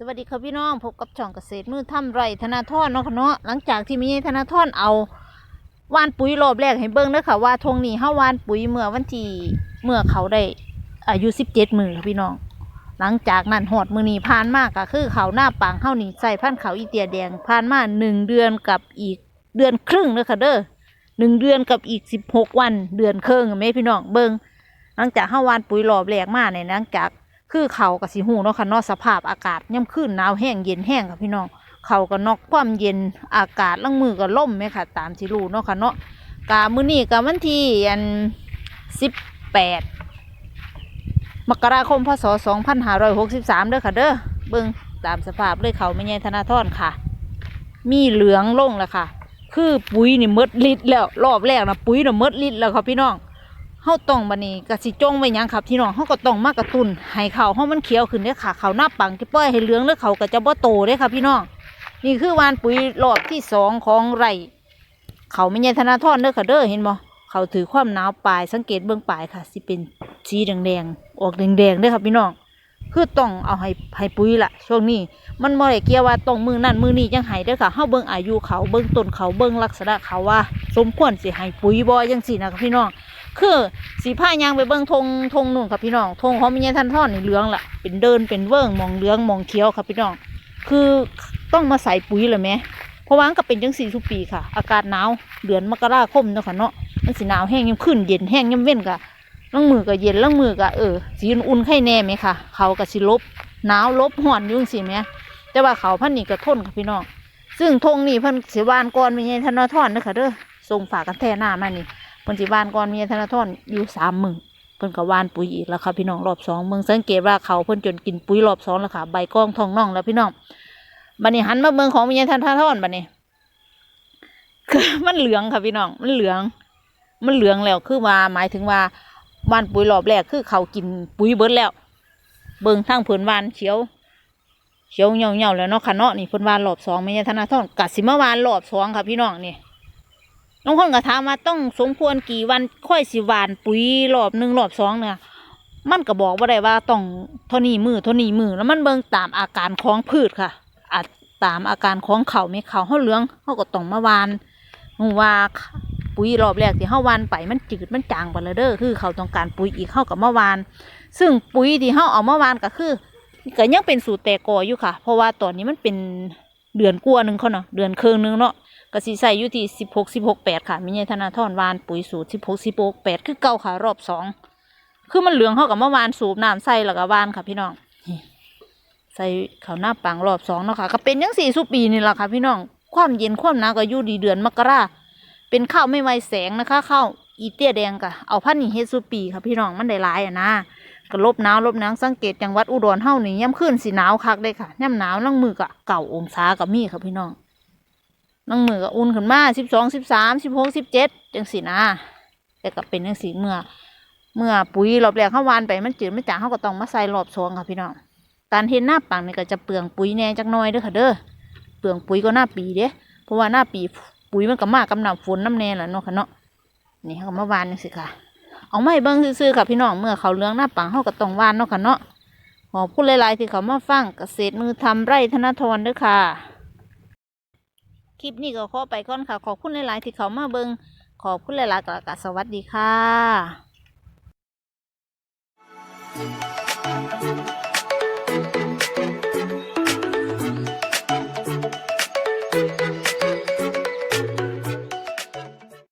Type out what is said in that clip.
สวัสดีครับพี่น้องพบกับช่องเกษตรมือทำไรธนาทรเนาะค่ะเนาะหลังจากที่มีธนาทรเอาว่านปุ๋ยรอบแรกให้เบิ่งเด้อค่ะว่าทงนี้เฮาว่านปุ๋ยเมื่อวันที่เมื่อเขาได้อายุ17มื้อค่ะพี่น้อง หลังจากนั้นหอดมือนี้ผ่านมากก็คือเขาหน้าปางเฮานี่ใส่พันเขาอีเตียแดงผ่านมาหนึ่งเดือนกับอีกเดือนครึ่งเด้อค่ะเด้อหนึ่งเดือนกับอีกสิบหกวันเดือนครึ่งไหมพี่น้องเบิ่งหลังจากเฮาว่านปุ๋ยรอบแรกมาเนี่ยหลังจาก คือเขากับสีหูเนาะค่ะนอกสภาพอากาศย่ำขึ้นหนาวแห้งเย็นแห้งค่ะพี่น้องเขาก็นอกความเย็นอากาศลังมือก็ล่มไหมค่ะ ตามที่รู้เนาะค่ะเนาะกามื้อนี้กับวันที่อันสิบแปดมกราคมพศสองพันห้าร้อยหกสิบสามเด้อค่ะเด้อเบิ่งตามสภาพเลยเขาไม่ใช่ธนาทรค่ะ มีเหลืองลงแล้วค่ะ คือปุ๋ยนี่มดลิตรแล้วรอบแรกนะปุ๋ยน่ะมดลิตรแล้วค่ะพี่น้อง เฮาต้องบัดนี้ก็สิจ้องไว้หยังครับพี่น้องเฮาก็ต้องมากระตุ้นให้เขาวเฮามันเขียวขึ้นเด้อค่ะเขาวหน้าปังจะปล่อยให้เหลืองแล้วเขาก็จะบ่โตเด้อค่ะพี่น้องนี่คือวานปุ๋ยรอบที่สองของไร่เขาไม่ใช่ธนาทรเด้อค่ะเด้อเห็นบ่เขาถือความหนาวปลายสังเกตเบื้องปลายค่ะสิเป็นสีแดงๆออกแดงๆเด้อค่ะพี่น้องคือต้องเอาให้ให้ปุ๋ยละช่วงนี้มันบ่ได้เกี่ยวว่าต้องมือนั่นมือนี้จังให้เด้อค่ะเฮาเบิ่งอายุเขาเบิ่งต้นเขาเบิ่งลักษณะเขาว่า สมควรสิให้ปุ๋ยบ่จังซี่นะคะพี่น้อง คือสีผ้ายางไปเบิ่งธงธงนู่นครับพี่น้องธงขอมีเงี้ยท่านท่อนนี่เหลืองละเป็นเดินเป็นเวิ้งมองเหลืองมองเขียวครับพี่น้อง คือต้องมาใส่ปุ๋ยเลยไหมเพราะว่ามันก็เป็นจังสี่ทุกปีค่ะ อากาศหนาวเดือนมกราคมเนาะค่ะเนาะมันสิหนาวแห้งยังขึ้นเย็นแห้งยังเว้นกะล่างมือก็เย็นล่างมือก็เออสีอุ่นๆไข่แน่ไหมค่ะ เขาก็สิลบหนาวลบห่อนยุ่งสิไหมแต่ว่าเขาพันนี่ก็ทนค่ะพี่น้องซึ่งธงนี่พิ่นสิวานก่อนมีเงยท่านทอนเด้อค่ะเด้อส่งฝากกันแท่หน้ามานี่ เพิ่นสิหวานก่อนมีธนาธรอยู่สามมือเพิ่นก็วานปุ๋ยอีกแล้วค่ะพี่น้องรอบสองเมืองสังเกตว่าเขาเพิ่นจนกินปุ๋ยรอบสองแล้วค่ะ ใบกล้องทองน่องแล้วพี่น้องบัดนี้หันมาเมืองของมีธนาธรบัดนี้คือมันเหลืองค่ะพี่น้องมันเหลือง มันเหลืองแล้วคือว่าหมายถึงว่าหวานปุ๋ยรอบแรกคือเขากินปุ๋ยเบิดแล้ว เบิ่งทางเพิ่นวานเขียวเขียวเหี่ยวเหี่ยวแล้วเนาะค่ะเนาะนี่เพิ่นวานรอบสองมีธนาธรกัดสิมาวานรอบสองค่ะพี่น้องนี่ น้องคนก็ถามว่าต้องสมควรกี่วันค่อยสิหวานปุ๋ยรอบหนึ่งรอบสองเนี่ยมันก็บอกว่าได้ว่าต้องเท่านี้มือเท่านี้มือแล้วมันเบิ่งตามอาการของพืชค่ะอาจตามอาการของเขาไม่เขาเฮาเหลืองเฮาก็ต้องมาวานหูว่าปุ๋ยรอบแรกที่เฮาวานไปมันจืดมันจางไปแล้วเด้อคือเขาต้องการปุ๋ยอีกเฮากับมาวาน ซึ่งปุ๋ยที่เฮาเอามาวานก็คือก็ยังเป็นสูตรแต่กออยู่ค่ะ เพราะว่าตอนนี้มันเป็นเดือนกว่าหนึ่งเขาเนาะเดือนครึ่งหนึ่งเนาะ ก็สิใส่อยู่ที่สิบหกสิบหกแปดค่ะมีเนธนาทรวานปุ๋ยสูตรสิบหกสิบหกแปดคือเก่าค่ะ รอบสองคือมันเหลืองเข้ากับเมื่อวานสูบน้ำใส่แล้วก็วานค่ะพี่น้องใส่ข้าวหน้าปังรอบสองเนาะค่ะก็เป็นยังสี่สุปีนี่แหละค่ะพี่น้องความเย็นความหนาวก็อยู่ดีเดือนมกราเป็นข้าวไม่ไวแสงนะคะข้าวอีเตี้ยแดงกะเอาพันนี่เฮ็ดสุปีค่ะพี่น้องมันได้หลายอะนะก็ลบหนาวลบหนาวสังเกตจังหวัดอุดรเฮ้านี่ย่ำขึ้นสีหนาวคักเลยค่ะย่ำหนาวลังมือกะเก่าองศากับมีค่ะพี่น้อง น้องมือก็อุ่นขึ้นมาสิบสองสิบสามสิบหกสิบเจ็ดจังสีนะแต่ก็เป็นจังสีเมื่อ เมื่อปุ๋ยรอบแรกเข้าวานไปมันจืดไม่จางเขาก็ต้องมาใส่รอบสองค่ะพี่น้องการเห็นหน้าปังนี่ก็จะเปลืองปุ๋ยแหน่จักหน้อยเด้อค่ะเด้อเปลืองปุ๋ยก็หน้าปีเด้เพราะว่าหน้าปีปุ๋ยมันก็มากกำหนำฝนน้ำแน่แหละเนาะค่ะเนาะนี่เขาก็มาวานจังสิค่ะเอาไม่เบิ้งซื่อๆค่ะพี่น้องเมื่อเขาเลี้ยงหน้าปังเขาก็ต้องวานเนาะค่ะเนาะขอบคุณหลายๆที่เขามาฟังเกษตรมือทำไร่ธนทรเด้อค่ะ คลิปนี้ก็ขอไปก่อนค่ะ ขอบคุณหลาย ๆ ที่เขามาเบิงขอบคุณหลาย ๆกะกสวัสดีค่ะ